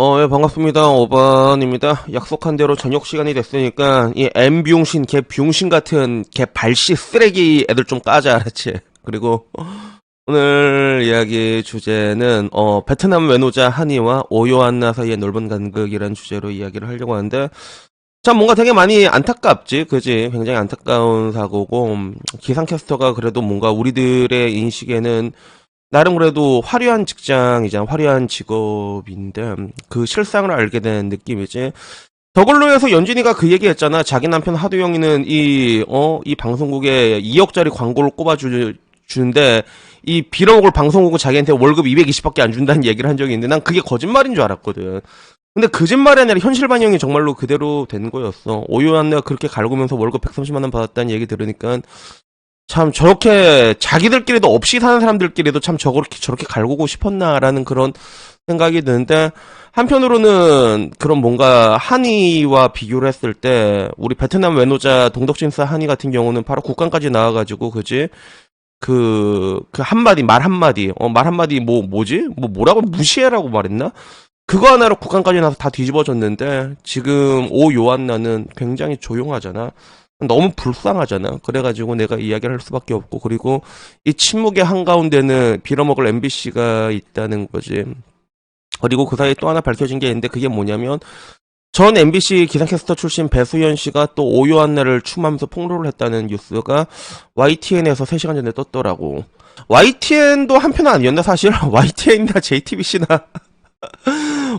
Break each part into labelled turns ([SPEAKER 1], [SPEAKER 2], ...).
[SPEAKER 1] 어, 예, 반갑습니다. 오반입니다. 약속한 대로 저녁 시간이 됐으니까, 이 M비용신, 개 비용신 같은 개 발씨 쓰레기 애들 좀 까자, 알았지? 그리고, 오늘 이야기 주제는, 어, 베트남 외노자 한이와 오요안나 사이의 넓은 간극이란 주제로 이야기를 하려고 하는데, 참 뭔가 되게 많이 안타깝지, 그지? 굉장히 안타까운 사고고, 음, 기상캐스터가 그래도 뭔가 우리들의 인식에는 나름 그래도 화려한 직장이잖아, 화려한 직업인데, 그 실상을 알게 된 느낌이지. 저걸로 해서 연진이가 그 얘기 했잖아. 자기 남편 하두영이는 이, 어, 이 방송국에 2억짜리 광고를 꼽아주, 주는데, 이 빌어먹을 방송국은 자기한테 월급 220밖에 안 준다는 얘기를 한 적이 있는데, 난 그게 거짓말인 줄 알았거든. 근데 거짓말이 아니라 현실 반영이 정말로 그대로 된 거였어. 오요한 내가 그렇게 갈구면서 월급 130만 원 받았다는 얘기 들으니까, 참 저렇게 자기들끼리도 없이 사는 사람들끼리도 참 저렇게 저렇게 갈구고 싶었나라는 그런 생각이 드는데 한편으로는 그런 뭔가 한이와 비교를 했을 때 우리 베트남 외노자 동덕진사 한이 같은 경우는 바로 국감까지 나와가지고 그지? 그 그 한마디 말 한마디 어 말 한마디 뭐 뭐지? 뭐 뭐라고 무시해라고 말했나? 그거 하나로 국감까지 나서 다 뒤집어졌는데 지금 오 요한나는 굉장히 조용하잖아. 너무 불쌍하잖아. 그래가지고 내가 이야기를 할 수밖에 없고 그리고 이 침묵의 한가운데는 빌어먹을 MBC가 있다는 거지. 그리고 그 사이에 또 하나 밝혀진 게 있는데 그게 뭐냐면 전 MBC 기상캐스터 출신 배수연 씨가 또 오요한 날을 추모하면서 폭로를 했다는 뉴스가 YTN에서 3시간 전에 떴더라고. YTN도 한편 아니었나 사실? YTN이나 JTBC나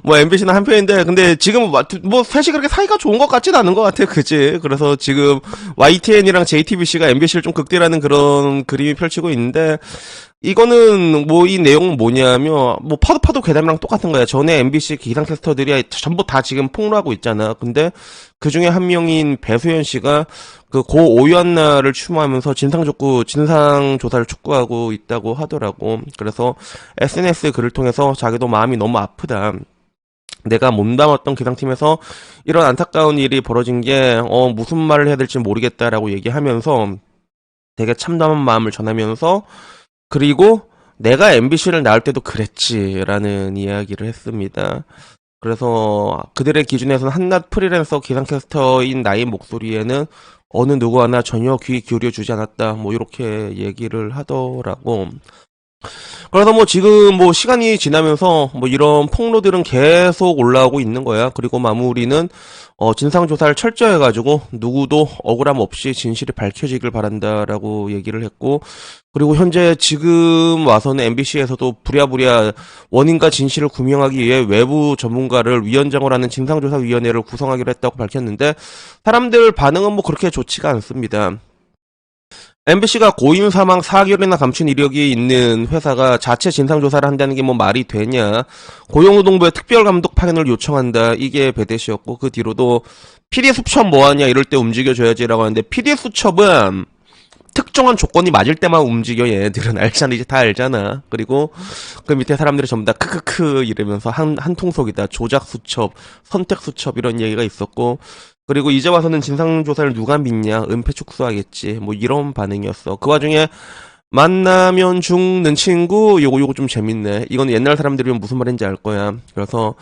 [SPEAKER 1] 뭐 MBC나 한 편인데 근데 지금 와- 뭐 셋이 그렇게 사이가 좋은 것 같진 않은 것 같아 그지? 그래서 지금 YTN이랑 JTBC가 MBC를 좀 극대라는 그런 그림이 펼치고 있는데 이거는 뭐 이 내용은 뭐냐면 뭐 파도 파도 괴담이랑 똑같은 거야. 전에 MBC 기상캐스터들이 전부 다 지금 폭로하고 있잖아. 근데 그 중에 한 명인 배수연 씨가 그 고 오유한나를 추모하면서 진상 족구 진상 조사를 촉구하고 있다고 하더라고. 그래서 SNS 글을 통해서 자기도 마음이 너무 아프다. 내가 몸담았던 기상팀에서 이런 안타까운 일이 벌어진 게, 어, 무슨 말을 해야 될지 모르겠다라고 얘기하면서 되게 참담한 마음을 전하면서, 그리고 내가 MBC를 나올 때도 그랬지라는 이야기를 했습니다. 그래서 그들의 기준에서는 한낱 프리랜서 기상캐스터인 나의 목소리에는 어느 누구 하나 전혀 귀 기울여 주지 않았다. 뭐 이렇게 얘기를 하더라고. 그래서 뭐 지금 뭐 시간이 지나면서 뭐 이런 폭로들은 계속 올라오고 있는 거야. 그리고 마무리는 어 진상 조사를 철저히 해가지고 누구도 억울함 없이 진실이 밝혀지길 바란다라고 얘기를 했고 그리고 현재 지금 와서는 MBC에서도 부랴부랴 원인과 진실을 규명하기 위해 외부 전문가를 위원장으로 하는 진상조사위원회를 구성하기로 했다고 밝혔는데 사람들 반응은 뭐 그렇게 좋지가 않습니다. MBC가 고임 사망 4개월이나 감춘 이력이 있는 회사가 자체 진상조사를 한다는 게 뭐 말이 되냐. 고용노동부의 특별감독 파견을 요청한다. 이게 배대시였고, 그 뒤로도 PD 수첩 뭐하냐 이럴 때 움직여줘야지라고 하는데, PD 수첩은 특정한 조건이 맞을 때만 움직여 얘네들은 알잖아 이제 다 알잖아 그리고 그 밑에 사람들이 전부 다 크크크 이러면서 한 한 통속이다 조작 수첩 선택 수첩 이런 얘기가 있었고 그리고 이제 와서는 진상조사를 누가 믿냐? 은폐 축소하겠지. 뭐 이런 반응이었어. 그 와중에 만나면 죽는 친구? 요거 요거 좀 재밌네. 이건 옛날 사람들이면 무슨 말인지 알 거야. 그래서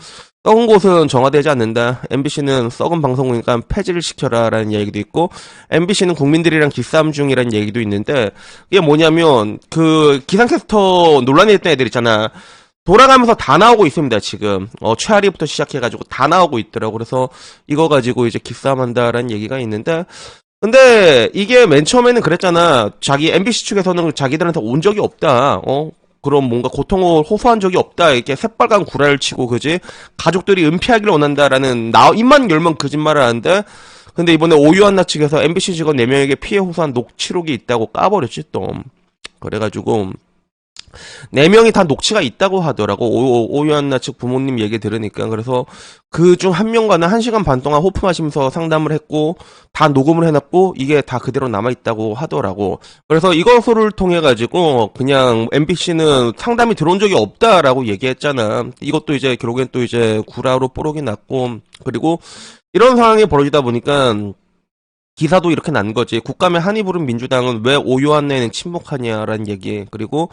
[SPEAKER 1] 썩은 곳은 정화되지 않는다. MBC는 썩은 방송이니까 폐지를 시켜라라는 얘기도 있고 MBC는 국민들이랑 기싸움 중이라는 얘기도 있는데 이게 뭐냐면 그 기상캐스터 논란이 됐던 애들 있잖아 돌아가면서 다 나오고 있습니다, 지금. 어, 최하리부터 시작해가지고 다 나오고 있더라고. 그래서 이거 가지고 이제 기싸움한다라는 얘기가 있는데, 근데 이게 맨 처음에는 그랬잖아. 자기 MBC 측에서는 자기들한테 온 적이 없다. 어? 그런 뭔가 고통을 호소한 적이 없다. 이렇게 새빨간 구라를 치고, 그지? 가족들이 은폐하기를 원한다라는, 나, 입만 열면 거짓말을 하는데, 근데 이번에 오유한나 측에서 MBC 직원 4명에게 피해 호소한 녹취록이 있다고 까버렸지, 또. 그래가지고, 네 명이 다 녹취가 있다고 하더라고. 오, 오유한나 측 부모님 얘기 들으니까. 그래서 그 중 한 명과는 한 시간 반 동안 호프 마시면서 상담을 했고 다 녹음을 해놨고 이게 다 그대로 남아 있다고 하더라고. 그래서 이것을 통해 가지고 그냥 MBC는 상담이 들어온 적이 없다라고 얘기했잖아. 이것도 이제 결국엔 또 이제 구라로 뽀록이 났고 그리고 이런 상황이 벌어지다 보니까 기사도 이렇게 난 거지. 국감에 한이 부른 민주당은 왜 오유한내는 침묵하냐라는 얘기. 그리고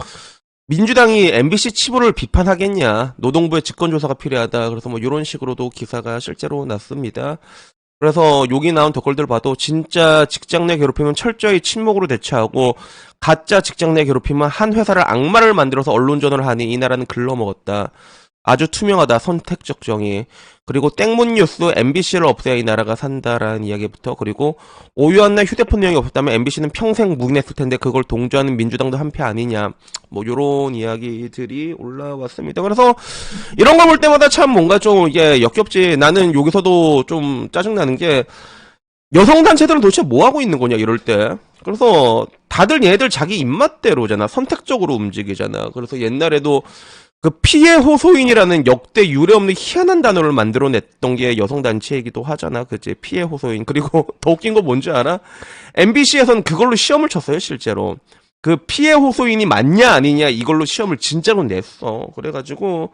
[SPEAKER 1] 민주당이 MBC 치부를 비판하겠냐. 노동부의 직권조사가 필요하다. 그래서 뭐 이런 식으로도 기사가 실제로 났습니다. 그래서 여기 나온 댓글들 봐도 진짜 직장 내 괴롭히면 철저히 침묵으로 대처하고 가짜 직장 내 괴롭히면 한 회사를 악마를 만들어서 언론전을 하니 이 나라는 글러먹었다. 아주 투명하다 선택적 정의. 그리고 땡문 뉴스 MBC를 없애야 이 나라가 산다라는 이야기부터 그리고 오유한 날 휴대폰 내용이 없었다면 MBC는 평생 묵인했을 텐데 그걸 동조하는 민주당도 한패 아니냐. 뭐 요런 이야기들이 올라왔습니다. 그래서 이런 걸 볼 때마다 참 뭔가 좀 이게 역겹지. 나는 여기서도 좀 짜증나는 게 여성 단체들은 도대체 뭐 하고 있는 거냐 이럴 때. 그래서 다들 얘네들 자기 입맛대로잖아. 선택적으로 움직이잖아. 그래서 옛날에도 그 피해 호소인이라는 역대 유례 없는 희한한 단어를 만들어냈던 게 여성단체이기도 하잖아. 그치? 피해 호소인. 그리고 더 웃긴 거 뭔지 알아? MBC에선 그걸로 시험을 쳤어요, 실제로. 그 피해 호소인이 맞냐, 아니냐, 이걸로 시험을 진짜로 냈어. 그래가지고,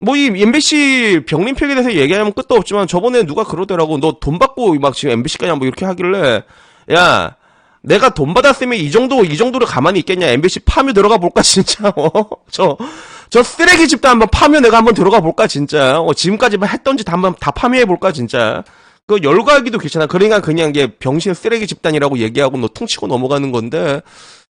[SPEAKER 1] 뭐 이 MBC 병림표에 대해서 얘기하면 끝도 없지만 저번에 누가 그러더라고. 너 돈 받고 막 지금 MBC까지 뭐 이렇게 하길래, 야, 내가 돈 받았으면 이 정도, 이 정도로 가만히 있겠냐. MBC 파묘 들어가 볼까, 진짜. 어, 저, 저 쓰레기 집도 한번 파묘 내가 한번 들어가 볼까, 진짜. 어, 지금까지 했던 짓 한번 다 파묘해 볼까, 진짜. 그 열거하기도 귀찮아. 그러니까 그냥 이게 병신 쓰레기 집단이라고 얘기하고 너 퉁치고 넘어가는 건데.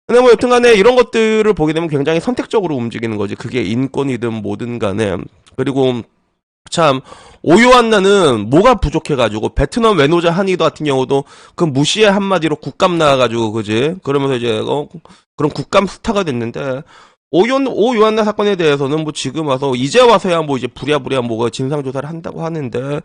[SPEAKER 1] 근데 뭐 여튼간에 이런 것들을 보게 되면 굉장히 선택적으로 움직이는 거지. 그게 인권이든 뭐든 간에. 그리고 참 오요한 나는 뭐가 부족해가지고 베트남 외노자 한의도 같은 경우도 그 무시의 한마디로 국감 나와가지고 그지 그러면서 이제 어 그런 국감 스타가 됐는데 오요 오요한나 사건에 대해서는 뭐 지금 와서 이제 와서야 뭐 이제 부랴부랴 뭐가 진상 조사를 한다고 하는데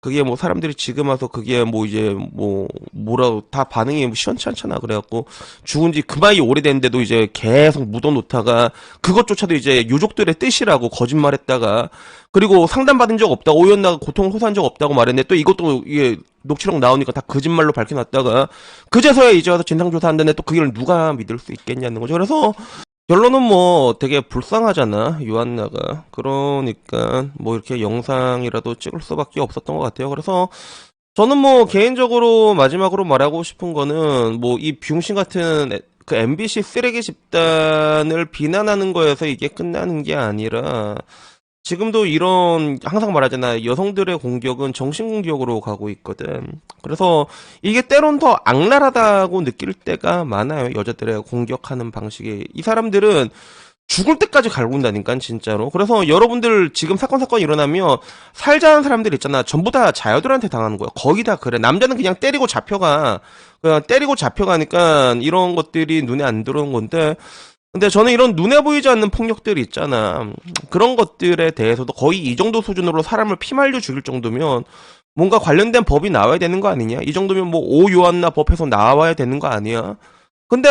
[SPEAKER 1] 그게 뭐 사람들이 지금 와서 그게 뭐 이제 뭐 뭐라 다 반응이 뭐 시원치 않잖아. 그래갖고 죽은 지 그만이 오래됐는데도 이제 계속 묻어놓다가 그것조차도 이제 유족들의 뜻이라고 거짓말했다가 그리고 상담받은 적 없다고 오연나가 고통 호소한 적 없다고 말했는데 또 이것도 이게 녹취록 나오니까 다 거짓말로 밝혀놨다가 그제서야 이제 와서 진상조사한다는데 또 그걸 누가 믿을 수 있겠냐는 거죠. 그래서 결론은 뭐 되게 불쌍하잖아 유한나가. 그러니까 뭐 이렇게 영상이라도 찍을 수밖에 없었던 것 같아요. 그래서 저는 뭐 개인적으로 마지막으로 말하고 싶은 거는 뭐이 병신 같은 에- 그 MBC 쓰레기 집단을 비난하는 거에서 이게 끝나는 게 아니라 지금도 이런 항상 말하잖아. 여성들의 공격은 정신 공격으로 가고 있거든. 그래서 이게 때론 더 악랄하다고 느낄 때가 많아요. 여자들의 공격하는 방식이. 이 사람들은 죽을 때까지 갈군다니까 진짜로. 그래서 여러분들 지금 사건 사건 일어나면 살자는 사람들 있잖아. 전부 다 자여들한테 당하는 거야. 거의 다 그래. 남자는 그냥 때리고 잡혀가. 그냥 때리고 잡혀가니까 이런 것들이 눈에 안 들어오는 건데 근데 저는 이런 눈에 보이지 않는 폭력들이 있잖아. 그런 것들에 대해서도 거의 이 정도 수준으로 사람을 피말려 죽일 정도면 뭔가 관련된 법이 나와야 되는 거 아니냐? 이 정도면 뭐 오요한나 법에서 나와야 되는 거 아니야? 근데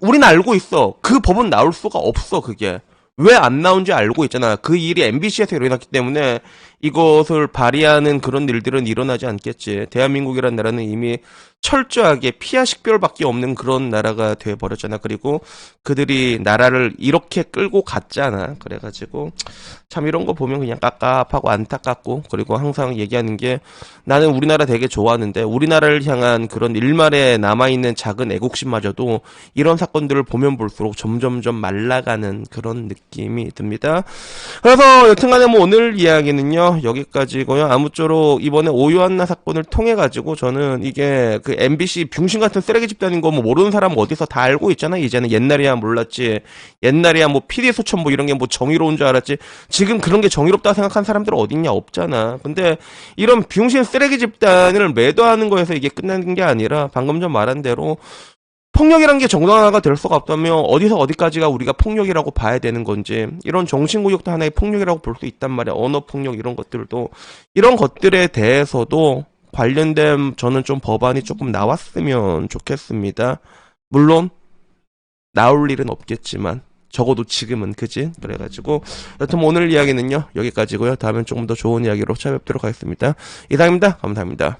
[SPEAKER 1] 우린 알고 있어. 그 법은 나올 수가 없어, 그게. 왜 안 나온지 알고 있잖아. 그 일이 MBC에서 일어났기 때문에 이것을 발휘하는 그런 일들은 일어나지 않겠지. 대한민국이라는 나라는 이미 철저하게 피하 식별밖에 없는 그런 나라가 돼 버렸잖아. 그리고 그들이 나라를 이렇게 끌고 갔잖아. 그래가지고 참 이런 거 보면 그냥 깝깝하고 안타깝고 그리고 항상 얘기하는 게 나는 우리나라 되게 좋아하는데 우리나라를 향한 그런 일말에 남아 있는 작은 애국심마저도 이런 사건들을 보면 볼수록 점점점 말라가는 그런 느낌이 듭니다. 그래서 여튼간에 뭐 오늘 이야기는요 여기까지고요. 아무쪼록 이번에 오유한나 사건을 통해 가지고 저는 이게 그 MBC 병신 같은 쓰레기 집단인 거 뭐 모르는 사람 어디서 다 알고 있잖아. 이제는 옛날이야 몰랐지. 옛날이야 뭐 피디 소천 뭐 이런 게 뭐 정의로운 줄 알았지. 지금 그런 게 정의롭다 생각하는 사람들 어딨냐 없잖아. 근데 이런 병신 쓰레기 집단을 매도하는 거에서 이게 끝나는 게 아니라 방금 전 말한 대로 폭력이란 게 정당화가 될 수가 없다면 어디서 어디까지가 우리가 폭력이라고 봐야 되는 건지 이런 정신구역도 하나의 폭력이라고 볼 수 있단 말이야 언어 폭력 이런 것들도 이런 것들에 대해서도 관련된 저는 좀 법안이 조금 나왔으면 좋겠습니다. 물론 나올 일은 없겠지만 적어도 지금은 그지? 그래가지고 여튼 뭐 오늘 이야기는요 여기까지고요. 다음엔 조금 더 좋은 이야기로 찾아뵙도록 하겠습니다. 이상입니다. 감사합니다